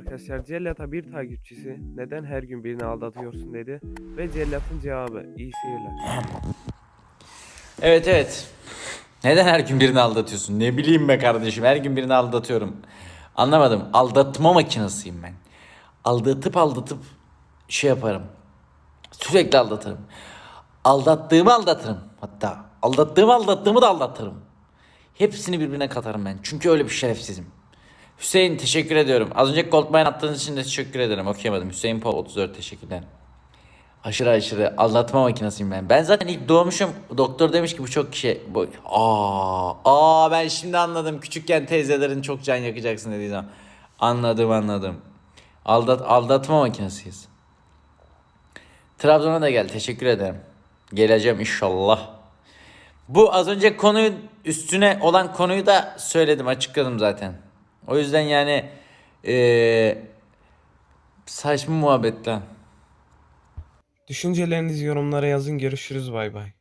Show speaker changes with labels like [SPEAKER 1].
[SPEAKER 1] arkadaşlar. Cellat'a bir takipçisi neden her gün birini aldatıyorsun dedi. Ve Cellat'ın cevabı iyi seyirler.
[SPEAKER 2] Evet evet. Neden her gün birini aldatıyorsun? Ne bileyim be kardeşim her gün birini aldatıyorum. Anlamadım. Aldatma makinasıyım ben. Aldatıp aldatıp şey yaparım. Sürekli aldatırım. Aldattığımı aldatırım hatta. Aldattığımı aldattığımı da aldatırım. Hepsini birbirine katarım ben. Çünkü öyle bir şerefsizim. Hüseyin teşekkür ediyorum. Az önce Goldmine attığınız için de teşekkür ederim. Okuyamadım. Hüseyin Pol 34 teşekkürler. Aşırı aşırı aldatma makinasıyım ben. Ben zaten ilk doğmuşum. Doktor demiş ki bu çok kişi... Bu... Aa, aa ben şimdi anladım. Küçükken teyzelerin çok can yakacaksın dediği zaman. Anladım anladım. Aldat, aldatma makinesiyiz. Trabzon'a da gel. Teşekkür ederim. Geleceğim inşallah. Bu az önce konuyu üstüne olan konuyu da söyledim. Açıkladım zaten. O yüzden yani... eee saçma muhabbetten.
[SPEAKER 1] Düşüncelerinizi yorumlara yazın. Görüşürüz bay bay.